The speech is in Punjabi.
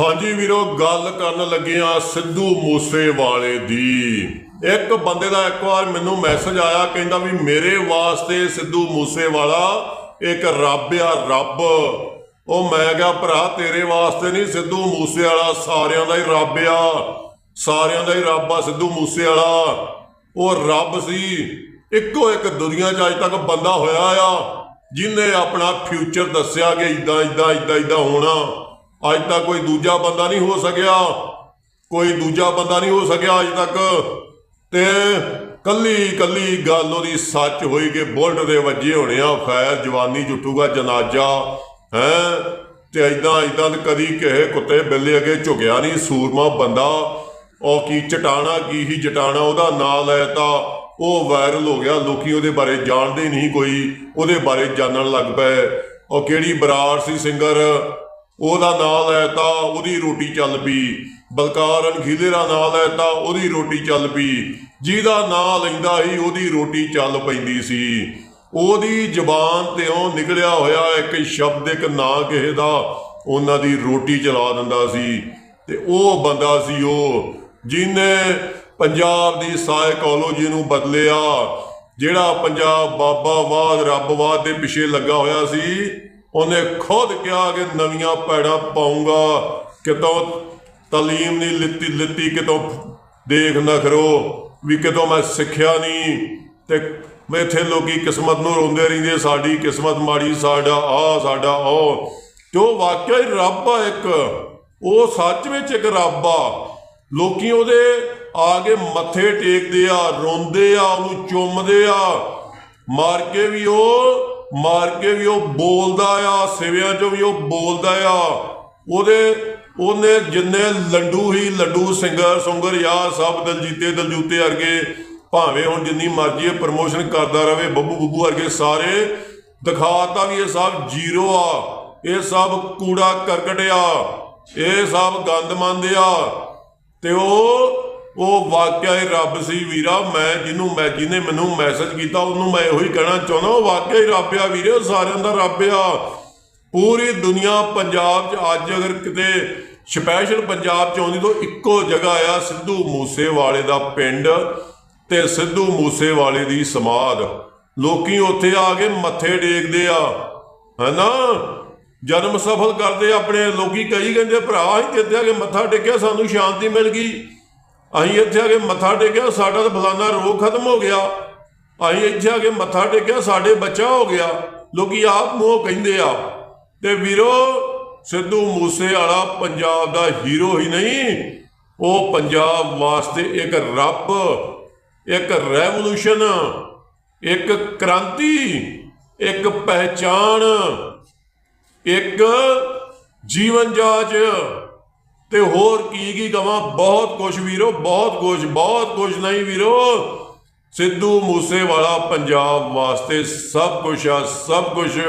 ਹਾਂਜੀ ਵੀਰੋ, ਗੱਲ ਕਰਨ ਲੱਗੇ ਆ ਸਿੱਧੂ ਮੂਸੇਵਾਲੇ ਦੀ। ਇੱਕ ਬੰਦੇ ਦਾ ਇੱਕ ਵਾਰ ਮੈਨੂੰ ਮੈਸੇਜ ਆਇਆ, ਕਹਿੰਦਾ ਵੀ ਮੇਰੇ ਵਾਸਤੇ ਸਿੱਧੂ ਮੂਸੇਵਾਲਾ ਇੱਕ ਰੱਬ ਆ, ਰੱਬ। ਉਹ ਮੈਂ ਕਿਹਾ, ਭਰਾ, ਤੇਰੇ ਵਾਸਤੇ ਨਹੀਂ, ਸਿੱਧੂ ਮੂਸੇਵਾਲਾ ਸਾਰਿਆਂ ਦਾ ਹੀ ਰੱਬ ਆ। ਸਾਰਿਆਂ ਦਾ ਹੀ ਰੱਬ ਆ, ਸਿੱਧੂ ਮੂਸੇਵਾਲਾ। ਉਹ ਰੱਬ ਸੀ। ਇੱਕੋ ਇੱਕ ਦੁਨੀਆ 'ਚ ਅੱਜ ਤੱਕ ਬੰਦਾ ਹੋਇਆ ਆ ਜਿਨੇ ਆਪਣਾ ਫਿਊਚਰ ਦੱਸਿਆ ਕਿ ਇਦਾਂ ਇਦਾਂ ਇਦਾਂ ਇਦਾਂ ਹੋਣਾ। ਅੱਜ ਤੱਕ ਕੋਈ ਦੂਜਾ ਬੰਦਾ ਨਹੀਂ ਹੋ ਸਕਿਆ। ਕੋਈ ਦੂਜਾ ਬੰਦਾ ਨਹੀਂ ਹੋ ਸਕਿਆ ਅੱਜ ਤੱਕ। ਤੇ ਕੱਲੀ ਕੱਲੀ ਗੱਲ ਉਹਦੀ ਸੱਚ ਹੋਈ ਕਿ ਬੁਲਟ ਦੇ ਵੱਜੇ ਹੋਣੇ ਆ ਖੈਰ ਜਵਾਨੀ ਜੁੱਟੂਗਾ ਜਨਾਜ਼ਾ, ਹੈ? ਤੇ ਐਦਾਂ ਐਦਾਂ ਕਦੀ ਕਿਸੇ ਕੁੱਤੇ ਬਿੱਲੇ ਅੱਗੇ ਝੁਕਿਆ ਨਹੀਂ, ਸੂਰਮਾ ਬੰਦਾ। ਉਹ ਕੀ ਚਟਾਣਾ, ਕੀ ਹੀ ਜਟਾਣਾ ਉਹਦਾ ਨਾਂ ਲੈ ਤਾ। ਉਹ ਵਾਇਰਲ ਹੋ ਗਿਆ, ਲੋਕੀ ਉਹਦੇ ਬਾਰੇ ਜਾਣਦੇ ਨਹੀਂ ਕੋਈ, ਉਹਦੇ ਬਾਰੇ ਜਾਣਨ ਲੱਗ ਪਏ। ਉਹ ਕਿਹੜੀ ਬਰਾੜ ਸੀ ਸਿੰਗਰ? ਉਹਦਾ ਨਾਂ ਲੈ ਤਾ ਉਹਦੀ ਰੋਟੀ ਚੱਲ ਪਈ। ਬਲਕਾਰ ਅਣਖੀਲੇ ਦਾ ਨਾਂ ਲੈ ਤਾ ਉਹਦੀ ਰੋਟੀ ਚੱਲ ਪਈ। ਜਿਹਦਾ ਨਾਂ ਲੈਂਦਾ ਸੀ ਉਹਦੀ ਰੋਟੀ ਚੱਲ ਪੈਂਦੀ ਸੀ। ਉਹਦੀ ਜ਼ਬਾਨ ਤੇ ਉਹ ਨਿਕਲਿਆ ਹੋਇਆ ਇੱਕ ਸ਼ਬਦ, ਇੱਕ ਨਾਂ ਕਿਸੇ ਦਾ ਉਹਨਾਂ ਦੀ ਰੋਟੀ ਚਲਾ ਦਿੰਦਾ ਸੀ। ਤੇ ਉਹ ਬੰਦਾ ਸੀ ਉਹ ਜਿਹਨੇ ਪੰਜਾਬ ਦੀ ਸਾਇਕੋਲੋਜੀ ਨੂੰ ਬਦਲਿਆ, ਜਿਹੜਾ ਪੰਜਾਬ ਬਾਬਾ ਵਾਦ ਰੱਬਵਾਦ ਦੇ ਪਿੱਛੇ ਲੱਗਾ ਹੋਇਆ ਸੀ। ਉਹਨੇ ਖੁਦ ਕਿਹਾ ਕਿ ਨਵੀਆਂ ਪੈੜਾਂ ਪਾਉਂਗਾ। ਕਿਤੋਂ ਤਾਲੀਮ ਨਹੀਂ ਲਿੱਤੀ ਲਿੱਤੀ ਕਿਤੋਂ ਦੇਖ ਨਾ ਕਰੋ ਵੀ ਕਿਤੋਂ ਮੈਂ ਸਿੱਖਿਆ ਨਹੀਂ। ਤੇ ਇੱਥੇ ਲੋਕੀ ਕਿਸਮਤ ਨੂੰ ਰੋਂਦੇ ਰਹਿੰਦੇ, ਸਾਡੀ ਕਿਸਮਤ ਮਾੜੀ, ਸਾਡਾ ਆ ਸਾਡਾ ਉਹ। ਤੇ ਉਹ ਵਾਕਿਆ ਹੀ ਰੱਬ ਆ ਇੱਕ। ਉਹ ਸੱਚ ਵਿੱਚ ਇੱਕ ਰੱਬ ਆ। ਲੋਕੀ ਉਹਦੇ ਆ ਕੇ ਮੱਥੇ ਟੇਕਦੇ ਆ, ਰੋਂਦੇ ਆ, ਉਹਨੂੰ ਚੁੰਮਦੇ ਆ। ਮਾਰ ਕੇ ਵੀ ਉਹ ਮਾਰ ਕੇ ਵੀ ਉਹ ਬੋਲਦਾ ਆ, ਸਿਵਿਆਂ ਚੋਂ ਵੀ ਉਹ ਬੋਲਦਾ ਆ। ਉਹਦੇ, ਉਹਨੇ ਜਿੰਨੇ ਲੰਡੂ ਹੀ ਲੱਡੂ ਸਿੰਗਰ, ਸੁੰਗਰ ਯਾਰ ਸਭ ਦਲਜੀਤੇ ਦਲਜੂਤੇ ਵਰਗੇ ਭਾਵੇਂ ਹੁਣ ਜਿੰਨੀ ਮਰਜ਼ੀ ਪ੍ਰਮੋਸ਼ਨ ਕਰਦਾ ਰਵੇ, ਬੱਬੂ ਬੱਬੂ ਵਰਗੇ ਸਾਰੇ ਦਿਖਾਤਾ ਵੀ ਇਹ ਸਭ ਜ਼ੀਰੋ ਆ। ਇਹ ਸਭ ਕੂੜਾ ਕਰਕਟ ਆ। ਇਹ ਸਭ ਗੰਦ ਮੰਦ ਆ। ਤੇ ਉਹ ਉਹ ਵਾਕਿਆ ਹੀ ਰੱਬ ਸੀ ਵੀਰਾ, ਮੈਂ ਜਿਹਨੂੰ ਮੈਂ ਜਿਹਨੇ ਮੈਨੂੰ ਮੈਸੇਜ ਕੀਤਾ, ਉਹਨੂੰ ਮੈਂ ਇਹੋ ਹੀ ਕਹਿਣਾ ਚਾਹੁੰਦਾ, ਉਹ ਵਾਕਿਆ ਹੀ ਰੱਬ ਆ ਵੀਰੇ, ਉਹ ਸਾਰਿਆਂ ਦਾ ਰੱਬ ਆ। ਪੂਰੀ ਦੁਨੀਆ ਪੰਜਾਬ 'ਚ ਅੱਜ ਅਗਰ ਕਿਤੇ ਸਪੈਸ਼ਲ ਪੰਜਾਬ 'ਚ ਆਉਂਦੀ ਤਾਂ ਇੱਕੋ ਜਗ੍ਹਾ ਆ ਸਿੱਧੂ ਮੂਸੇਵਾਲੇ ਦਾ ਪਿੰਡ ਤੇ ਸਿੱਧੂ ਮੂਸੇਵਾਲੇ ਦੀ ਸਮਾਧ। ਲੋਕੀ ਉੱਥੇ ਆ ਕੇ ਮੱਥੇ ਟੇਕਦੇ ਆ, ਹੈਨਾ? ਜਨਮ ਸਫਲ ਕਰਦੇ ਆਪਣੇ, ਲੋਕੀ ਕਈ ਕਹਿੰਦੇ ਭਰਾ ਹੀ ਇੱਥੇ ਆ ਕੇ ਮੱਥਾ ਟੇਕਿਆ, ਸਾਨੂੰ ਸ਼ਾਂਤੀ ਮਿਲ ਗਈ। ਅਸੀਂ ਇੱਥੇ ਆ ਕੇ ਮੱਥਾ ਟੇਕਿਆ, ਸਾਡਾ ਤਾਂ ਫਲਾਨਾ ਰੋਗ ਖਤਮ ਹੋ ਗਿਆ। ਅਸੀਂ ਇੱਥੇ ਆ ਕੇ ਮੱਥਾ ਟੇਕਿਆ, ਸਾਡੇ ਬੱਚਾ ਹੋ ਗਿਆ। ਲੋਕੀ ਆਪ ਮੂੰਹ ਕਹਿੰਦੇ ਆ, ਤੇ ਵੀਰੋ, ਸਿੱਧੂ ਮੂਸੇ ਵਾਲਾ ਪੰਜਾਬ ਦਾ ਹੀਰੋ ਹੀ ਨਹੀਂ। ਉਹ ਪੰਜਾਬ ਵਾਸਤੇ ਇੱਕ ਰੱਬ, ਇੱਕ ਰੈਵੋਲੂਸ਼ਨ, ਇੱਕ ਕ੍ਰਾਂਤੀ, ਇੱਕ ਪਹਿਚਾਨ ਇੱਕ ਜੀਵਨ ਜਾਚ ਤੇ ਹੋਰ ਕੀ ਕੀ ਕਵਾਂ? ਬਹੁਤ ਕੁਝ ਵੀਰੋ, ਬਹੁਤ ਕੁਝ ਬਹੁਤ ਕੁਝ ਨਹੀਂ ਵੀਰੋ। ਸਿੱਧੂ ਮੂਸੇਵਾਲਾ ਪੰਜਾਬ ਵਾਸਤੇ ਸਭ ਕੁਝ ਆ, ਸਭ ਕੁਝ